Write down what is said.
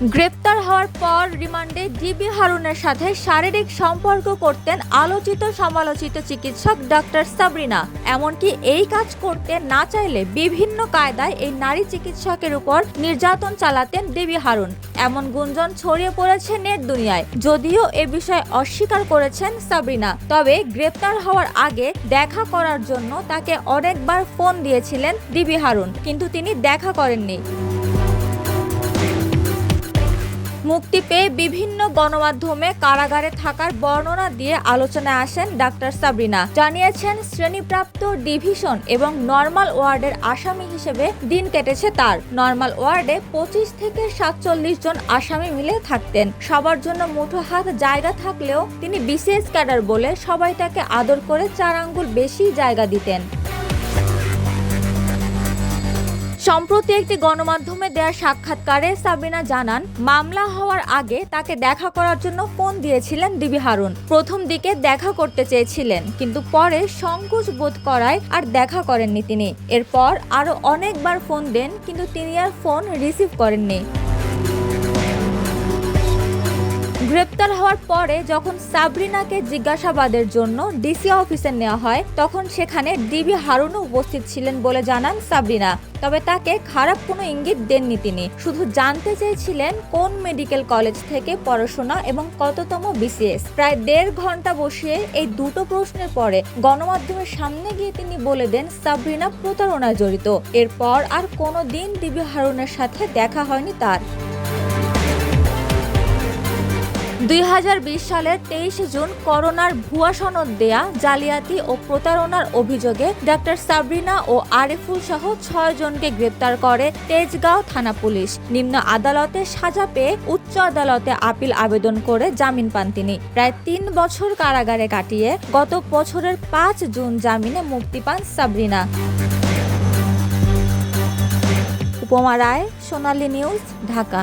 হওয়ার পর রিমান্ডে ডিবি হারুনের সাথে শারীরিক সম্পর্ক করতেন আলোচিত সমালোচিত চিকিৎসক ডক্টর সাবরিনা। এমনকি এই কাজ করতে না চাইলে বিভিন্ন কায়দায় এই নারী চিকিৎসকের উপর নির্যাতন চালাতেন ডিবি হারুন। এমন গুঞ্জন ছড়িয়ে পড়েছে নেট দুনিয়ায়, যদিও এ বিষয়ে অস্বীকার করেছেন সাবরিনা। তবে গ্রেপ্তার হওয়ার আগে দেখা করার জন্য তাকে অনেকবার ফোন দিয়েছিলেন ডিবি হারুন, কিন্তু তিনি দেখা করেননি। মুক্তি পেয়ে বিভিন্ন গণমাধ্যমে কারাগারে থাকার বর্ণনা দিয়ে আলোচনায় আসেন ডাক্তার সাবরিনা। জানিয়েছেন, শ্রেণীপ্রাপ্ত ডিভিশন এবং নর্মাল ওয়ার্ডের আসামি হিসেবে দিন কেটেছে তার। নর্মাল ওয়ার্ডে পঁচিশ থেকে সাতচল্লিশ জন আসামি মিলে থাকতেন। সবার জন্য মুঠো হাত জায়গা থাকলেও তিনি বিশেষ ক্যাডার বলে সবাই তাকে আদর করে চার আঙ্গুল বেশি জায়গা দিতেন। সম্প্রতি একটি গণমাধ্যমে দেয়া সাক্ষাৎকারে সাবিনা জানান, মামলা হওয়ার আগে তাকে দেখা করার জন্য ফোন দিয়েছিলেন ডিবি হারুন। প্রথম দিকে দেখা করতে চেয়েছিলেন, কিন্তু পরে সংকোচ বোধ করায় আর দেখা করেননি তিনি। এরপর আরও অনেকবার ফোন দেন, কিন্তু তিনি আর ফোন রিসিভ করেননি। গ্রেপ্তার হওয়ার পরে যখন সাবরিনাকে জিজ্ঞাসাবাদের জন্য ডিসি অফিসে নেওয়া হয়, তখন সেখানে ডিবি হারুনও উপস্থিত ছিলেন বলে জানান সাবরিনা। তবে তাকে খারাপ কোনো ইঙ্গিত দেননি তিনি। শুধু জানতে চেয়েছিলেন কোন মেডিকেল কলেজ থেকে পড়াশোনা এবং কততম বিসিএস। প্রায় দেড় ঘণ্টা বসিয়ে এই দুটো প্রশ্নের পরে গণমাধ্যমের সামনে গিয়ে তিনি বলে দেন, সাবরিনা প্রতারণায় জড়িত। এরপর আর কোনো দিন ডিবি হারুনের সাথে দেখা হয়নি তার। দুই হাজার বিশ সালের তেইশে জুন করোনার ভুয়া সনদ দেয়া, জালিয়াতি ও প্রতারণার অভিযোগে ডাক্তার সাবরিনা ও আরিফুল সহ ছয় জনকে গ্রেপ্তার করে তেজগাঁও থানা পুলিশ। নিম্ন আদালতে সাজা পেয়ে উচ্চ আদালতে আপিল আবেদন করে জামিন পান তিনি। প্রায় তিন বছর কারাগারে কাটিয়ে গত বছরের পাঁচ জুন জামিনে মুক্তি পান সাবরিনা। উপমা রায়, সোনালী নিউজ, ঢাকা।